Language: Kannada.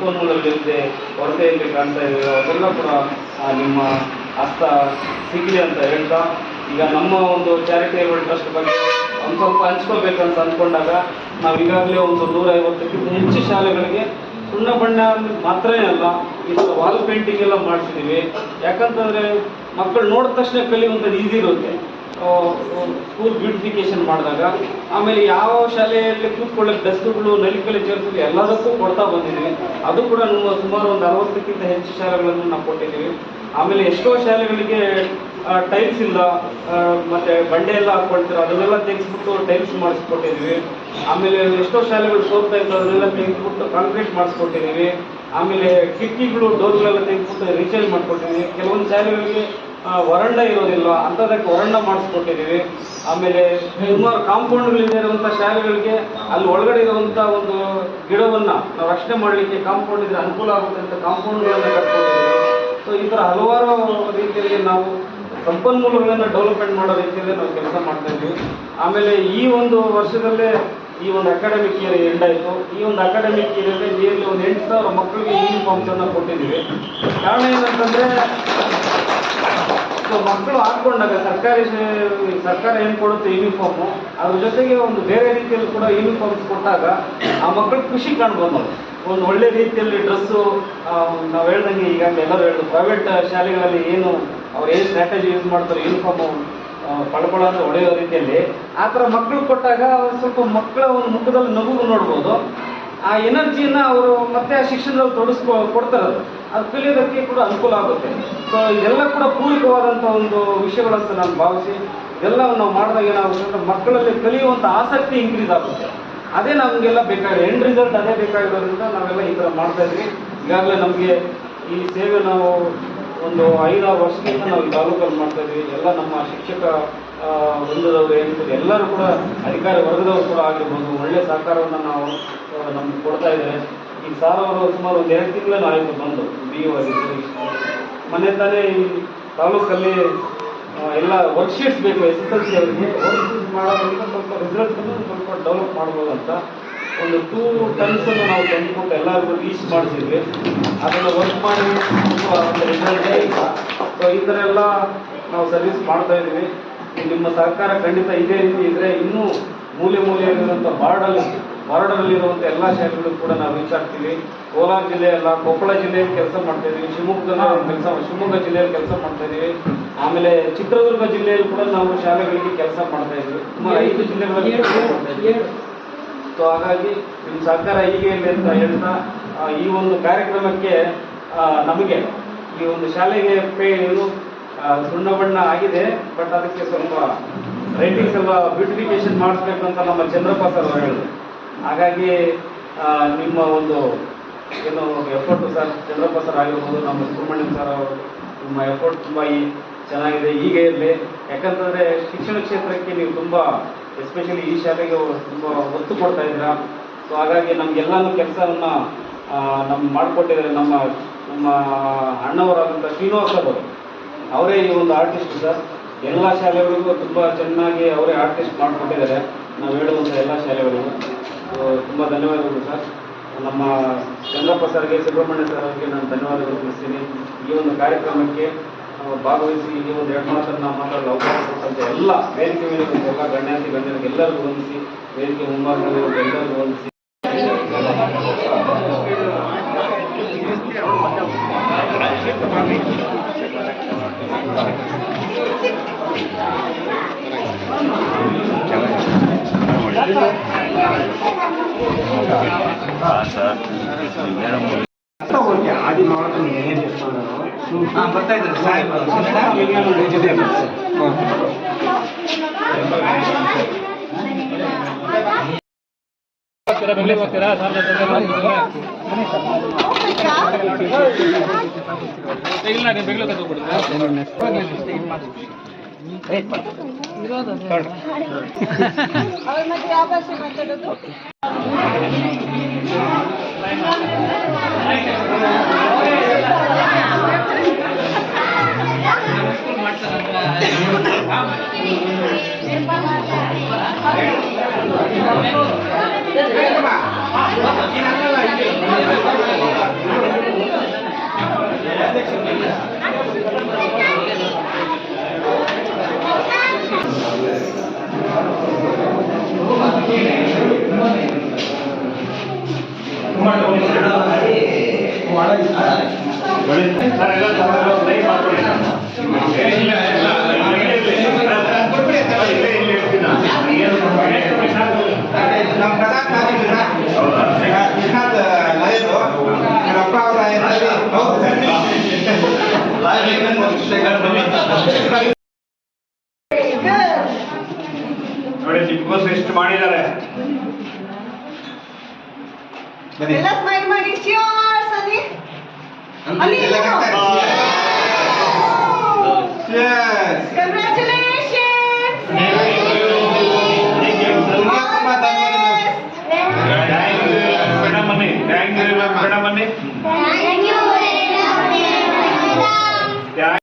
ಸಂಪನ್ಮೂಲಗಳಿಲ್ಲದೆ ಕೊರತೆಯಲ್ಲಿ ಕಾಣ್ತಾ ಇದ್ದೀವಿ. ಅದೆಲ್ಲ ಕೂಡ ನಿಮ್ಮ ಹಸ್ತ ಸಿಗಲಿ ಅಂತ ಹೇಳ್ತಾ, ಈಗ ನಮ್ಮ ಒಂದು ಚಾರಿಟೇಬಲ್ ಟ್ರಸ್ಟ್ ಬಗ್ಗೆ ಒಂದು ಸ್ವಲ್ಪ ಹಂಚ್ಕೋಬೇಕಂತ ಅಂದ್ಕೊಂಡಾಗ ನಾವು ಈಗಾಗಲೇ ಒಂದು ನೂರ ಐವತ್ತಕ್ಕಿಂತ ಹೆಚ್ಚು ಶಾಲೆಗಳಿಗೆ ಸುಣ್ಣ ಬಣ್ಣ ಮಾತ್ರ ಅಲ್ಲ ಥರ ವಾಲ್ ಪೇಂಟಿಂಗ್ ಎಲ್ಲ ಮಾಡಿಸಿದ್ದೀವಿ ಯಾಕಂತಂದರೆ ಮಕ್ಕಳು ನೋಡಿದ ತಕ್ಷಣ ಕಲಿಯುವಂಥದ್ದು ಈಸಿ ಇರುತ್ತೆ. ಸ್ಕೂಲ್ ಬ್ಯೂಟಿಫಿಕೇಶನ್ ಮಾಡಿದಾಗ, ಆಮೇಲೆ ಯಾವ ಶಾಲೆಯಲ್ಲಿ ಕೂತ್ಕೊಳ್ಳೋಕೆ ಡೆಸ್ಕ್ಗಳು ನಲಿಕಲಿ ಚೇರ್ಸ್ಗಳು ಎಲ್ಲದಕ್ಕೂ ಕೊಡ್ತಾ ಬಂದಿದ್ದೀವಿ ಅದು ಕೂಡ ನಮ್ಮ ಸುಮಾರು ಒಂದು ಅರವತ್ತಕ್ಕಿಂತ ಹೆಚ್ಚು ಶಾಲೆಗಳನ್ನು ನಾವು ಕೊಟ್ಟಿದ್ದೀವಿ. ಆಮೇಲೆ ಎಷ್ಟೋ ಶಾಲೆಗಳಿಗೆ ಟೈಲ್ಸ್ ಇಲ್ಲ ಮತ್ತು ಬಂಡೆ ಎಲ್ಲ ಹಾಕ್ಕೊಳ್ತಾರೆ, ಅದನ್ನೆಲ್ಲ ತೆಗೆಸ್ಬಿಟ್ಟು ಟೈಲ್ಸ್ ಮಾಡಿಸ್ಕೊಟ್ಟಿದ್ದೀವಿ. ಆಮೇಲೆ ಎಷ್ಟೋ ಶಾಲೆಗಳು ಸೋರ್ತಾ ಇತ್ತು, ಅದನ್ನೆಲ್ಲ ತೆಗೆದುಬಿಟ್ಟು ಕಾಂಕ್ರೀಟ್ ಮಾಡಿಸ್ಕೊಟ್ಟಿದ್ದೀವಿ. ಆಮೇಲೆ ಕಿಟಕಿಗಳು ಡೋರ್ಗಳೆಲ್ಲ ತೆಗೆದುಕೊಂಡು ರೀಚಾರ್ಜ್ ಮಾಡ್ಕೊಟ್ಟಿದ್ದೀವಿ ಕೆಲವೊಂದು ಶಾಲೆಗಳಿಗೆ ವರಂಡ ಇರೋದಿಲ್ಲ. ಅಂಥದಕ್ಕೆ ವರಂಡ ಮಾಡಿಸ್ಕೊಟ್ಟಿದ್ದೀವಿ ಆಮೇಲೆ ಸುಮಾರು ಕಾಂಪೌಂಡ್ಗಳಿಂದ ಇರುವಂಥ ಶಾಲೆಗಳಿಗೆ, ಅಲ್ಲಿ ಒಳಗಡೆ ಇರುವಂಥ ಒಂದು ಗಿಡವನ್ನು ನಾವು ರಕ್ಷಣೆ ಮಾಡಲಿಕ್ಕೆ ಕಾಂಪೌಂಡ್ ಇದ್ರೆ ಅನುಕೂಲ ಆಗುತ್ತೆ ಅಂತ ಕಾಂಪೌಂಡ್ಗಳನ್ನು ಕಟ್ಕೊಟ್ಟಿದ್ದೀವಿ ಸೊ ಈ ಥರ ಹಲವಾರು ರೀತಿಯಲ್ಲಿ ನಾವು ಸಂಪನ್ಮೂಲಗಳನ್ನು ಡೆವಲಪ್ಮೆಂಟ್ ಮಾಡೋ ರೀತಿಯಲ್ಲಿ ನಾವು ಕೆಲಸ ಮಾಡ್ತಾ ಇದ್ದೀವಿ ಆಮೇಲೆ ಈ ಒಂದು ವರ್ಷದಲ್ಲೇ ಈ ಒಂದು ಅಕಾಡೆಮಿಕ್ ಇಯರ್ ಎಂಡ್ ಆಯಿತು. ಈ ಒಂದು ಅಕಾಡೆಮಿಕ್ ಇಯರಲ್ಲಿ ನಿಯರ್ಲಿ ಒಂದು ಎಂಟು ಸಾವಿರ ಮಕ್ಕಳಿಗೆ ಯೂನಿಫಾರ್ಮ್ಸನ್ನು ಕೊಟ್ಟಿದ್ದೀವಿ. ಕಾರಣ ಏನಂತಂದರೆ ಮಕ್ಕಳು ಹಾಕ್ಕೊಂಡಾಗ ಸರ್ಕಾರಿ ಸರ್ಕಾರ ಏನು ಕೊಡುತ್ತೆ ಯೂನಿಫಾರ್ಮು ಅದ್ರ ಜೊತೆಗೆ ಒಂದು ಬೇರೆ ರೀತಿಯಲ್ಲಿ ಕೂಡ ಯೂನಿಫಾರ್ಮ್ಸ್ ಕೊಟ್ಟಾಗ ಆ ಮಕ್ಕಳು ಖುಷಿ ಕಾಣ್ಬೋದು. ಒಂದು ಒಳ್ಳೆ ರೀತಿಯಲ್ಲಿ ಡ್ರೆಸ್ಸು ನಾವು ಹೇಳ್ದಂಗೆ ಈಗಾಗಲೇ ಎಲ್ಲರೂ ಹೇಳಿದ್ರು ಪ್ರೈವೇಟ್ ಶಾಲೆಗಳಲ್ಲಿ ಏನು ಅವ್ರು ಏನು ಸ್ಟ್ರಾಟಜಿ ಯೂಸ್ ಮಾಡ್ತಾರೆ ಯೂನಿಫಾರ್ಮು ಪಳಪಳ ಅಂತ ರೀತಿಯಲ್ಲಿ, ಆ ಥರ ಮಕ್ಕಳು ಕೊಟ್ಟಾಗ ಸ್ವಲ್ಪ ಮಕ್ಕಳ ಒಂದು ಮುಖದಲ್ಲಿ ನಗು ನೋಡ್ಬೋದು. ಆ ಎನರ್ಜಿಯನ್ನ ಅವರು ಮತ್ತೆ ಆ ಶಿಕ್ಷಣದಲ್ಲಿ ತೊಡಗಿಸ್ಕೊ ಕೊಡ್ತಾರೆ ಅದು. ಅದು ಕಲಿಯೋದಕ್ಕೆ ಕೂಡ ಅನುಕೂಲ ಆಗುತ್ತೆ. ಸೊ ಇದೆಲ್ಲ ಕೂಡ ಪೂರಕವಾದಂಥ ಒಂದು ವಿಷಯಗಳಂತ ನಾನು ಭಾವಿಸಿ ಎಲ್ಲವನ್ನು ನಾವು ಮಾಡಿದಾಗ ಏನಾಗುತ್ತೆ ಅಂದ್ರೆ ಮಕ್ಕಳಲ್ಲಿ ಕಲಿಯುವಂಥ ಆಸಕ್ತಿ ಇನ್ಕ್ರೀಸ್ ಆಗುತ್ತೆ. ಅದೇ ನಮಗೆಲ್ಲ ಬೇಕಾಗಿದೆ. ಎಂಡ್ ರಿಸಲ್ಟ್ ಅದೇ ಬೇಕಾಗಿರೋದ್ರಿಂದ ನಾವೆಲ್ಲ ಈ ಥರ ಮಾಡ್ತಾ ಇದ್ವಿ. ಈಗಾಗಲೇ ನಮಗೆ ಈ ಸೇವೆ ನಾವು ಒಂದು ಐದಾರು ವರ್ಷದಿಂದ ನಾವು ಈ ತಾಲೂಕಲ್ಲಿ ಮಾಡ್ತಾ ಎಲ್ಲ ನಮ್ಮ ಶಿಕ್ಷಕ ವೃಂದದವರು ಏನಿರ್ಬೋದು ಎಲ್ಲರೂ ಕೂಡ ಅಧಿಕಾರಿ ವರ್ಗದವರು ಕೂಡ ಆಗಿರ್ಬೋದು, ಒಳ್ಳೆ ಸಹಕಾರವನ್ನು ನಾವು ನಮ್ಗೆ ಕೊಡ್ತಾ ಇದ್ದಾರೆ. ಈ ಸಾರ್ ಅವರು ಸುಮಾರು ಒಂದು ಎರಡು ತಿಂಗಳಲ್ಲಿ ಆಯಿತು ಬಂದು ಬಿ ಯು ಆಗಿದ್ದು ಮೊನ್ನೆ ತಾನೇ ಈ ತಾಲೂಕಲ್ಲಿ ಎಲ್ಲ ವರ್ಕ್ಶೀಟ್ಸ್ ಬೇಕು, ಎಸ್ ಎಸ್ ಎಲ್ ಸಿ ಅವರಿಗೆ. ವರ್ಕ್ಶೀಟ್ಸ್ ಮಾಡೋದ್ರಿಂದ ಸ್ವಲ್ಪ ರಿಸಲ್ಟ್ಸನ್ನು ಸ್ವಲ್ಪ ಡೆವಲಪ್ ಮಾಡ್ಬೋದು ಅಂತ ಒಂದು ಟೂ ಟನ್ಸನ್ನು ನಾವು ತಂದುಕೊಂಡು ಎಲ್ಲರಿಗೂ ರೀಚ್ ಮಾಡಿಸಿದ್ವಿ. ಅದನ್ನು ವರ್ಕ್ ಮಾಡಿ ರಿಸಲ್ಟೇ ಇಲ್ಲ. ಸೊ ಈ ಥರ ಎಲ್ಲ ನಾವು ಸರ್ವಿಸ್ ಮಾಡ್ತಾ ಇದ್ದೀವಿ. ನಿಮ್ಮ ಸಹಕಾರ ಖಂಡಿತ ಇದೇ ರೀತಿ ಇದ್ದರೆ ಇನ್ನೂ ಮೂಲೆ ಮೂಲೆಯಲ್ಲಿರುವಂಥ ಬಾರ್ಡಲ್ಲಿ ಬಾರ್ಡರಲ್ಲಿರುವಂಥ ಎಲ್ಲ ಶಾಲೆಗಳು ಕೂಡ ನಾವು ರೀಚ್ ಆಗ್ತೀವಿ. ಕೋಲಾರ ಜಿಲ್ಲೆ ಅಲ್ಲ ಕೊಪ್ಪಳ ಜಿಲ್ಲೆಯಲ್ಲಿ ಕೆಲಸ ಮಾಡ್ತಾ ಇದೀವಿ ಶಿವಮೊಗ್ಗದಲ್ಲಿ ಕೆಲಸ ಶಿವಮೊಗ್ಗ ಜಿಲ್ಲೆಯಲ್ಲಿ ಕೆಲಸ ಮಾಡ್ತಾ ಇದೀವಿ ಆಮೇಲೆ ಚಿತ್ರದುರ್ಗ ಜಿಲ್ಲೆಯಲ್ಲಿ ಕೂಡ ನಾವು ಶಾಲೆಗಳಿಗೆ ಕೆಲಸ ಮಾಡ್ತಾ ಇದ್ವಿ ಸುಮಾರು ಐದು ಜಿಲ್ಲೆಗಳಲ್ಲಿ ಸೊ ಹಾಗಾಗಿ ನಿಮ್ಮ ಸರ್ಕಾರ ಹೀಗೆ ಇರಲಿ ಅಂತ ಹೇಳ್ತಾ ಈ ಒಂದು ಕಾರ್ಯಕ್ರಮಕ್ಕೆ ನಮಗೆ ಈ ಒಂದು ಶಾಲೆಗೆ ಪೇ ಏನು ಸುಣ್ಣ ಬಣ್ಣ ಆಗಿದೆ, ಬಟ್ ಅದಕ್ಕೆ ಸ್ವಲ್ಪ ರೈಟಿಂಗ್ ಸ್ವಲ್ಪ ಬ್ಯೂಟಿಫಿಕೇಶನ್ ಮಾಡಿಸ್ಬೇಕು ಅಂತ ನಮ್ಮ ಚಂದ್ರಪ್ಪ ಸರ್ ಅವರು ಹೇಳಿದ್ರು. ಹಾಗಾಗಿ ನಿಮ್ಮ ಒಂದು ಏನು ಎಫರ್ಟು ಸರ್ ಚಂದ್ರಪ್ಪ ಸರ್ ಆಗಿರ್ಬೋದು, ನಮ್ಮ ಸುಬ್ರಹ್ಮಣ್ಯಂ ಸರ್ ಅವರು, ನಿಮ್ಮ ಎಫರ್ಟ್ ತುಂಬ ಈ ಚೆನ್ನಾಗಿದೆ. ಹೀಗೆ ಇರಲಿ. ಯಾಕಂತಂದರೆ ಶಿಕ್ಷಣ ಕ್ಷೇತ್ರಕ್ಕೆ ನೀವು ತುಂಬ ಎಸ್ಪೆಷಲಿ ಈ ಶಾಲೆಗೆ ತುಂಬ ಒತ್ತು ಕೊಡ್ತಾ ಇದ್ದೀರಾ. ಸೊ ಹಾಗಾಗಿ ನಮಗೆಲ್ಲನೂ ಕೆಲಸವನ್ನು ನಮ್ಮ ಮಾಡಿಕೊಟ್ಟಿದ್ದಾರೆ ನಮ್ಮ ನಮ್ಮ ಅಣ್ಣವರಾದಂಥ ಶ್ರೀನಿವಾಸ್ ಅವರು. ಅವರೇ ಈ ಒಂದು ಆರ್ಟಿಸ್ಟ್ ಸರ್. ಎಲ್ಲ ಶಾಲೆಗಳಿಗೂ ತುಂಬ ಚೆನ್ನಾಗಿ ಅವರೇ ಆರ್ಟಿಸ್ಟ್ ಮಾಡಿಕೊಟ್ಟಿದ್ದಾರೆ. ನಾವು ಹೇಳುವಂಥ ಎಲ್ಲ ಶಾಲೆಗಳಿಗೂ. ತುಂಬ ಧನ್ಯವಾದಗಳು ಸರ್. ನಮ್ಮ ಚಂದ್ರಪ್ಪ ಸರ್ಗೆ, ಸುಬ್ರಹ್ಮಣ್ಯ ಸರ್ ಅವರಿಗೆ ನಾನು ಧನ್ಯವಾದಗಳು ತಿಳಿಸ್ತೀನಿ. ಈ ಒಂದು ಕಾರ್ಯಕ್ರಮಕ್ಕೆ ಭಾಗವಹಿಸಿ ಈ ಒಂದು ಎರಡು ಮಾತನ್ನು ಮಾತಾಡಲು ಅವಕಾಶ ಕೊಟ್ಟಂತೆ ಎಲ್ಲ ವೇದಿಕೆ ಮೇಲೆ ಎಲ್ಲ ಗಣ್ಯಾತಿ ಗಣ್ಯರಿಗೆ ಎಲ್ಲರಿಗೂ ವಂದಿಸಿ ವೇದಿಕೆ ಮುಂಭಾಗದಲ್ಲಿರುವ ಎಲ್ಲರಿಗೂ ವಂದಿಸಿ. ಕೋಟಿ ಆದಿಮಾತು ಏನು ಹಾಂ ಬರ್ತಾ ಇದ್ದಾರೆ ಸಾಹೇಬ್ ಬೆಂಗಳೂರು ಹೋಗ್ತೀರಾ ಇಲ್ಲ ನೀವು ಬೆಂಗಳೂರು ತಗೋಬಿಡ್ತೀರಾ ಅವ್ರ ಮತ್ತೆ ಯಾವ ಭಾಷೆ ಮಾತಾಡೋದು Gracias. ನೋಡಿ ನಿಮ್ಗೋಸ್ಕರ ಎಷ್ಟು ಮಾಡಿದ್ದಾರೆ. ಎಲ್ಲ ಸ್ಮೈಲ್ ಮಾಡಿ. ಚಿಯರ್ಸ್ ಅಲ್ಲಿ ಅಲ್ಲಿ ಎಲ್ಲ ಕಟ್ಟ